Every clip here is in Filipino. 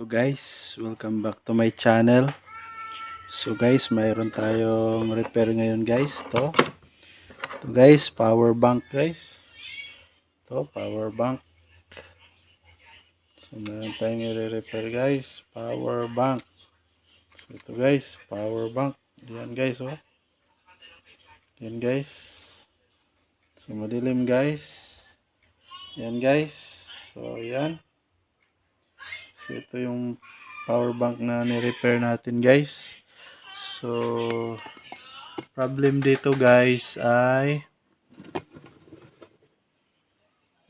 So guys, welcome back to my channel. So guys, mayroon tayong repair ngayon guys. Ito. Ito guys, power bank guys. Ito, power bank. So mayroon tayong i-repair guys. Power bank. So ito guys, power bank. Yan guys oh. Yan guys. So madilim guys. Yan guys. So yan. So ito yung power bank na ni-repair natin guys. So problem dito guys ay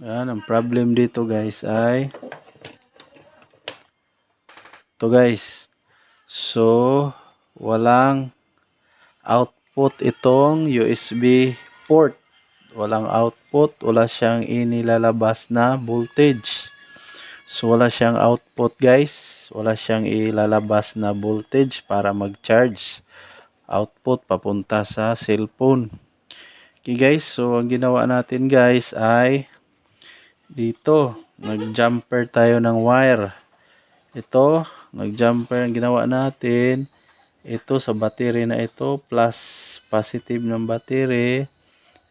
Yan, ang problem dito guys ay ito guys. So walang output itong USB port. Walang output, wala siyang inilalabas na voltage. So wala siyang output guys. Wala siyang ilalabas na voltage para mag-charge. Output papunta sa cellphone. Okay guys, so ang ginawa natin guys ay dito, nag-jumper tayo ng wire. Ito, nag-jumper ang ginawa natin. Ito sa battery na ito, plus positive ng battery,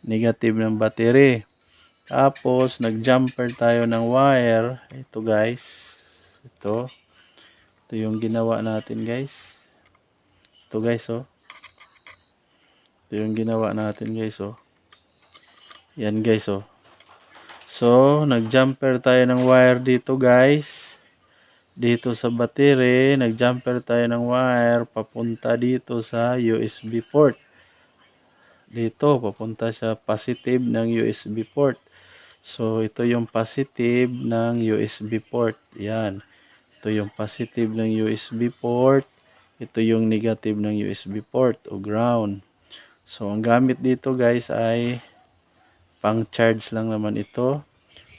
negative ng battery. Tapos, nag-jumper tayo ng wire. Ito guys. Ito. Ito yung ginawa natin guys. Ito guys oh. Ito yung ginawa natin guys oh. Yan guys oh. So, nag-jumper tayo ng wire dito guys. Dito sa battery, nag-jumper tayo ng wire papunta dito sa USB port. Dito, papunta sa positive ng USB port. So, ito yung positive ng USB port. Yan. Ito yung positive ng USB port. Ito yung negative ng USB port o ground. So, ang gamit dito guys ay pang charge lang naman ito.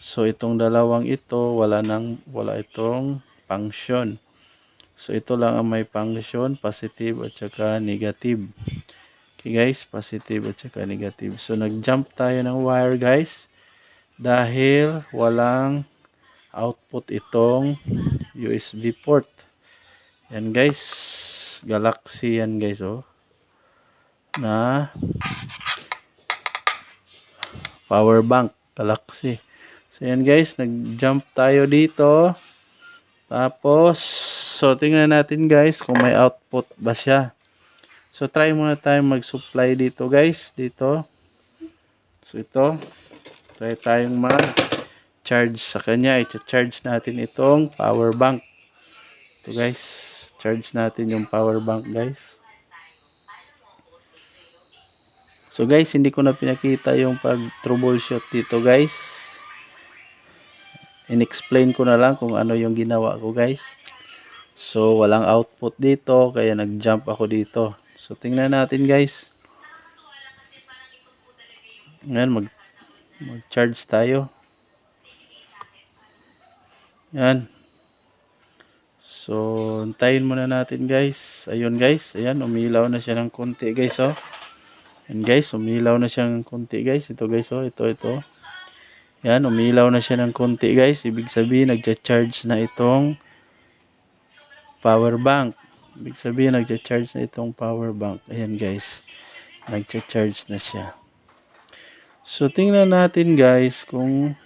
So, itong dalawang ito, wala nang, wala itong function. So, ito lang ang may function, positive at saka negative. Okay guys, positive at saka negative. So, nag-jump tayo ng wire guys dahil walang output itong USB port. Yan guys, Galaxy yan guys oh. Na power bank Galaxy. So yan guys, nag-jump tayo dito. Tapos, so tingnan natin guys kung may output ba siya. So try muna tayo mag-supply dito guys, dito. So ito, try tayong mag-charge sa kanya. I-charge natin itong power bank. Ito guys, charge natin yung power bank guys. So guys, hindi ko na pinakita yung pag troubleshoot dito guys. In-explain ko na lang kung ano yung ginawa ko guys. So walang output dito kaya nag-jump ako dito. So tingnan natin guys. Ngayon mag mag-charge tayo. Yan. So, antayin muna natin guys. Ayun guys. Ayan, umilaw na siya ng konti guys oh. Yan guys, umilaw na siya ng konti guys. Ito guys oh, ito ito. Yan, umilaw na siya ng konti guys. Ibig sabihin, nagcha-charge na itong power bank. Ibig sabihin, nagcha-charge na itong power bank. Ayan guys. Nagcha-charge na siya. So, tingnan natin guys kung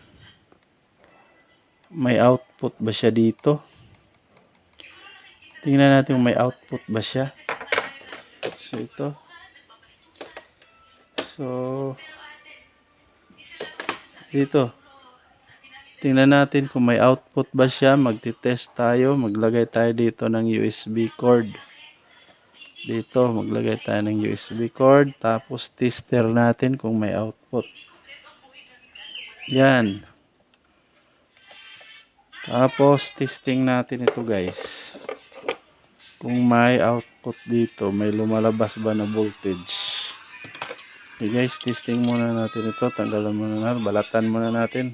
may output ba siya dito. Tingnan natin kung may output ba siya. So, ito. So, dito. Tingnan natin kung may output ba siya. Magti-test tayo. Maglagay tayo dito ng USB cord. Dito, maglagay tayo ng USB cord. Tapos, tester natin kung may output. Yan. Tapos, testing natin ito guys. Kung may output dito, may lumalabas ba na voltage. Okay guys, testing muna natin ito. Tanggalan muna natin. Balatan muna natin.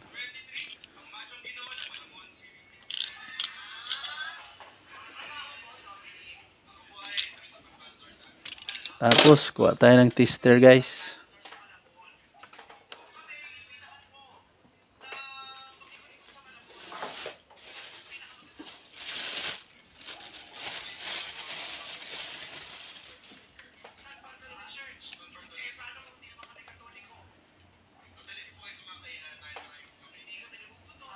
Tapos, kuha tayo ng tester guys.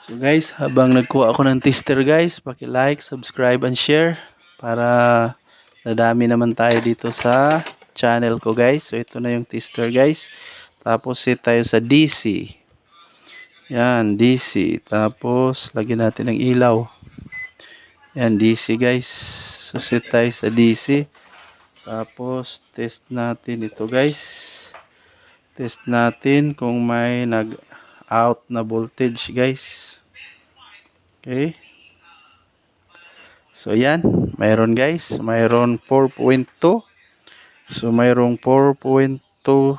So guys, habang nagkuha ako ng tester guys, paki-like, subscribe and share para nadami naman tayo dito sa channel ko guys. So ito na yung tester guys. Tapos set tayo sa DC. Yan, DC. Tapos lagyan natin ng ilaw. Yan, DC guys. So set tayo sa DC. Tapos test natin ito guys. Test natin kung may nag out na voltage guys. Okay. So yan, mayroon guys, mayroon 4.2. So mayroong 4.208.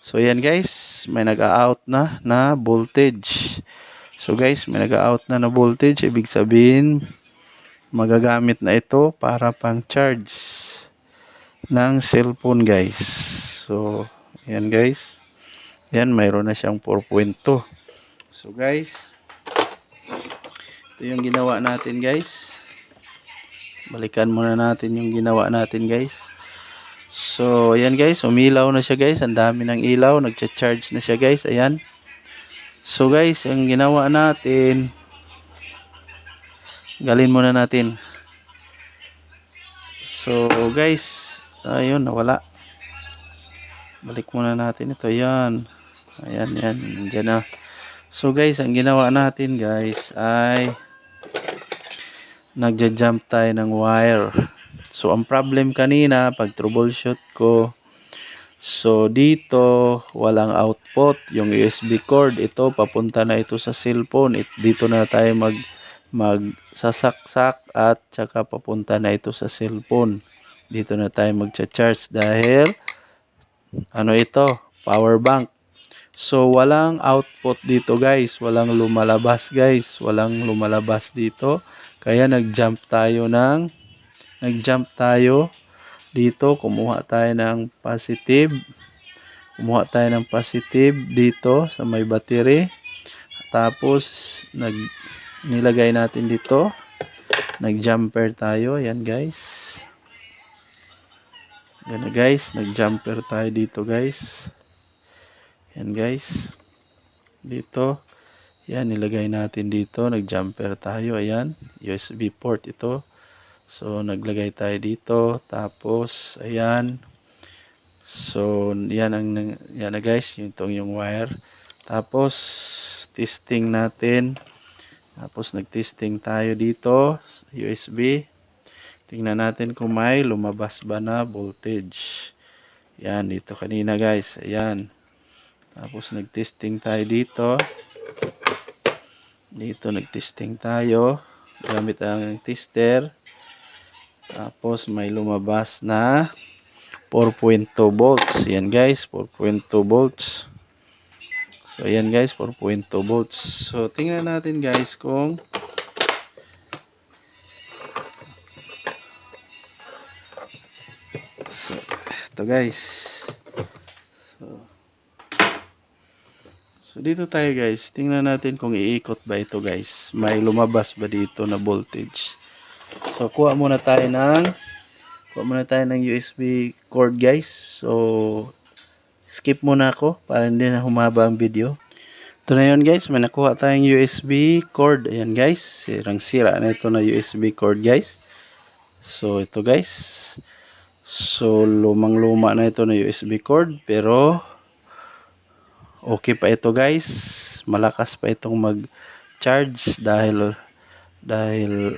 So yan guys, may nag-out na na voltage. So guys, may nag-out na na voltage, ibig sabihin magagamit na ito para pang charge ng cellphone guys. So yan guys. Yan, mayroon na siyang 4.2. So guys, ito yung ginawa natin guys. Balikan muna natin yung ginawa natin guys. So, ayan guys, umilaw na siya guys. Ang dami ng ilaw, nagcha-charge na siya guys. Ayan. So guys, ang ginawa natin, galin muna natin. So guys, ayun, nawala. Balik muna natin ito. Ayan. Ayan, yan. Diyan na. So guys, ang ginawa natin guys ay nagja-jump tayo ng wire. So ang problem kanina pag troubleshoot ko So dito walang output yung USB cord ito papunta na ito sa cellphone It, dito na tayo mag magsasaksak at saka papunta na ito sa cellphone dito na tayo magcha-charge dahil ano ito power bank So, walang output dito guys. Walang lumalabas guys. Walang lumalabas dito. Kaya nag-jump tayo ng nag-jump tayo dito. Kumuha tayo ng positive. Kumuha tayo ng positive dito sa may battery. Tapos, nag nilagay natin dito. Nag-jumper tayo. Yan guys. Yan guys. Nag-jumper tayo dito guys. Yan guys. Dito. Yan, nilagay natin dito. Nag-jumper tayo. Ayan. USB port ito. So, naglagay tayo dito. Tapos, ayan. So, yan ang, yan na guys. Itong yung wire. Tapos, testing natin. Tapos, nag-testing tayo dito. USB. Tingnan natin kung may lumabas ba na voltage. Yan, dito kanina guys. Ayan. Tapos nagtesting tayo dito. Dito nagtesting tayo gamit ang tester. Tapos may lumabas na 4.2 volts. Yan guys, 4.2 volts. So yan guys, 4.2 volts. So tingnan natin guys kung So ito guys. So So dito tayo guys, tingnan natin kung iikot ba ito guys. May lumabas ba dito na voltage. So kuha muna tayo ng kuha muna tayo ng USB cord guys. So skip muna ako para hindi na humaba ang video. Ito na yun guys, may nakuha tayong USB cord. Ayan guys, sirang sira na ito na USB cord guys. So ito guys. So lumang luma na ito na USB cord pero okay pa ito guys. Malakas pa itong mag charge dahil dahil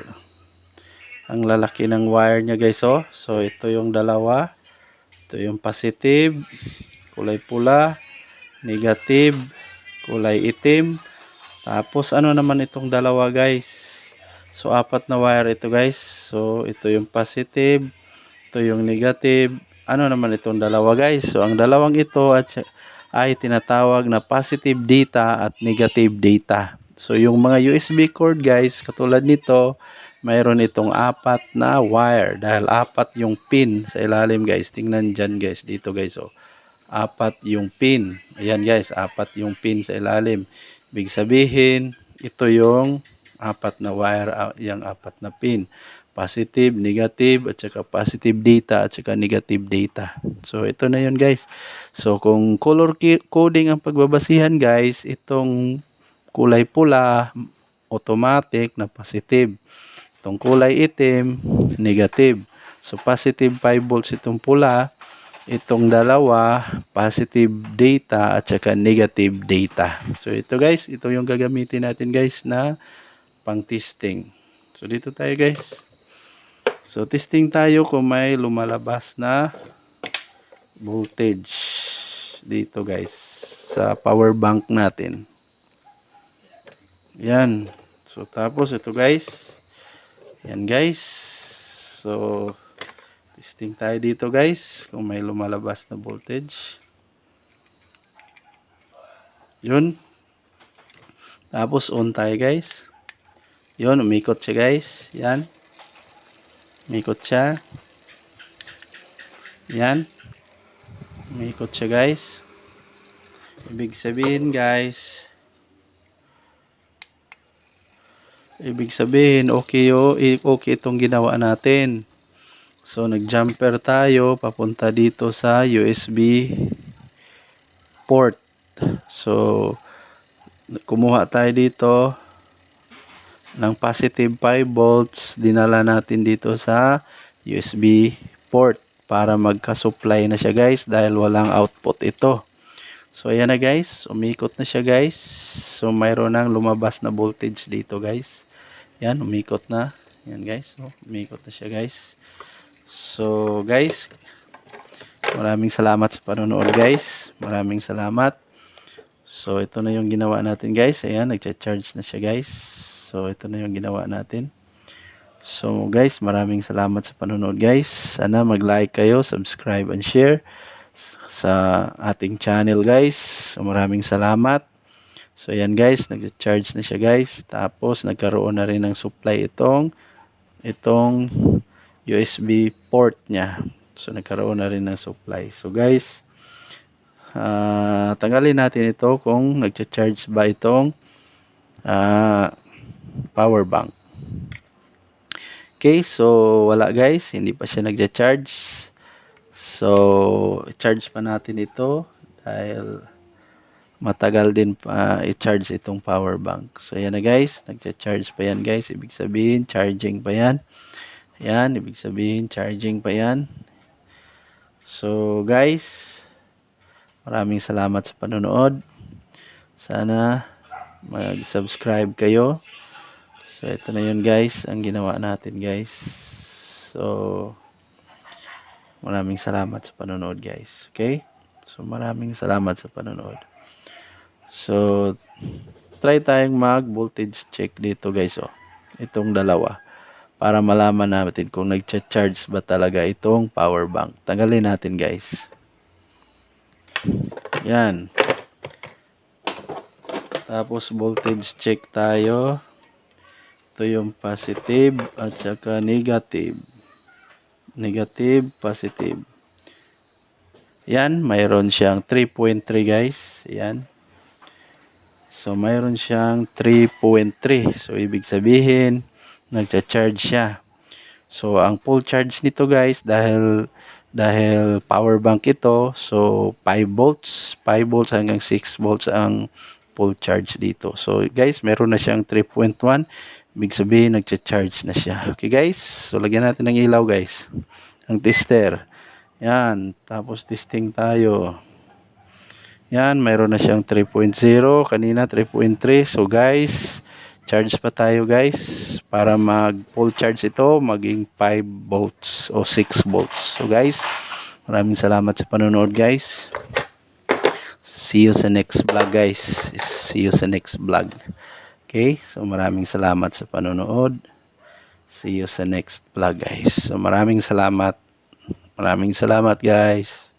ang lalaki ng wire niya guys oh. So ito yung dalawa. Ito yung positive kulay pula negative kulay itim. Tapos ano naman itong dalawa guys? So apat na wire ito guys. So ito yung positive ito yung negative. Ano naman itong dalawa guys? So ang dalawang ito at ay tinatawag na positive data at negative data. So yung mga USB cord guys, katulad nito, mayroon itong apat na wire dahil apat yung pin sa ilalim guys. Tingnan dyan guys, dito guys oh. Apat yung pin. Ayan guys, apat yung pin sa ilalim. Big sabihin, ito yung apat na wire, uh, yung apat na pin positive, negative, at saka positive data, at saka negative data. So, ito na yun guys. So, kung color coding ang pagbabasihan guys, itong kulay pula, automatic na positive. Itong kulay itim, negative. So positive 5 volts itong pula, itong dalawa, positive data at saka negative data. So ito guys, ito yung gagamitin natin guys na pang testing. So dito tayo guys. So testing tayo kung may lumalabas na voltage dito guys sa power bank natin. Yan. So tapos ito guys. Yan guys. So testing tayo dito guys kung may lumalabas na voltage. Yun. Tapos on tayo guys. Yun, umikot siya guys. Yan. Umikot siya. Yan. Umikot siya guys. Ibig sabihin guys. Ibig sabihin okay yo, okay itong ginawa natin. So nag-jumper tayo papunta dito sa USB port. So kumuha tayo dito ng positive 5 volts dinala natin dito sa USB port para magka-supply na siya guys dahil walang output ito. So ayan na guys. Umikot na siya guys. So mayroon nang lumabas na voltage dito guys. Yan umikot na. Yan guys. So, umikot na siya guys. So guys maraming salamat sa panonood guys. Maraming salamat. So ito na yung ginawa natin guys. Ayan nagcha-charge na siya guys So, ito na yung ginawa natin. So, guys, maraming salamat sa panonood, guys. Sana mag-like kayo, subscribe, and share sa ating channel, guys. So, maraming salamat. So, ayan, guys. Nag-charge na siya, guys. Tapos, nagkaroon na rin ng supply itong itong USB port niya. So, nagkaroon na rin ng supply. So, guys, uh, tanggalin natin ito kung nag-charge ba itong uh, power bank. Okay, so wala guys, hindi pa siya nagja-charge. So, i-charge pa natin ito dahil matagal din pa i-charge itong power bank. So, yan na guys, nagja-charge pa yan guys. Ibig sabihin, charging pa yan. Yan, ibig sabihin, charging pa yan. So, guys, maraming salamat sa panonood. Sana mag-subscribe kayo. So, ito na yun guys, ang ginawa natin guys. So, maraming salamat sa panonood guys. Okay? So, maraming salamat sa panonood. So, try tayong mag voltage check dito guys. Oh. Itong dalawa. Para malaman natin kung nagcha-charge ba talaga itong power bank. Tanggalin natin guys. Yan. Tapos voltage check tayo. Ito yung positive at saka negative. Negative, positive. Yan, mayroon siyang 3.3 guys. Yan. So, mayroon siyang 3.3. So, ibig sabihin, nagcha-charge siya. So, ang full charge nito guys, dahil dahil power bank ito, so 5 volts, 5 volts hanggang 6 volts ang full charge dito. So, guys, meron na siyang 3.1 Ibig sabihin, nagcha-charge na siya. Okay guys, so lagyan natin ng ilaw guys. Ang tester. Yan, tapos testing tayo. Yan, mayroon na siyang 3.0. Kanina 3.3. So guys, charge pa tayo guys. Para mag full charge ito, maging 5 volts o 6 volts. So guys, maraming salamat sa panonood guys. See you sa next vlog guys. See you sa next vlog. Okay, so maraming salamat sa panonood. See you sa next vlog guys. So maraming salamat. Maraming salamat guys.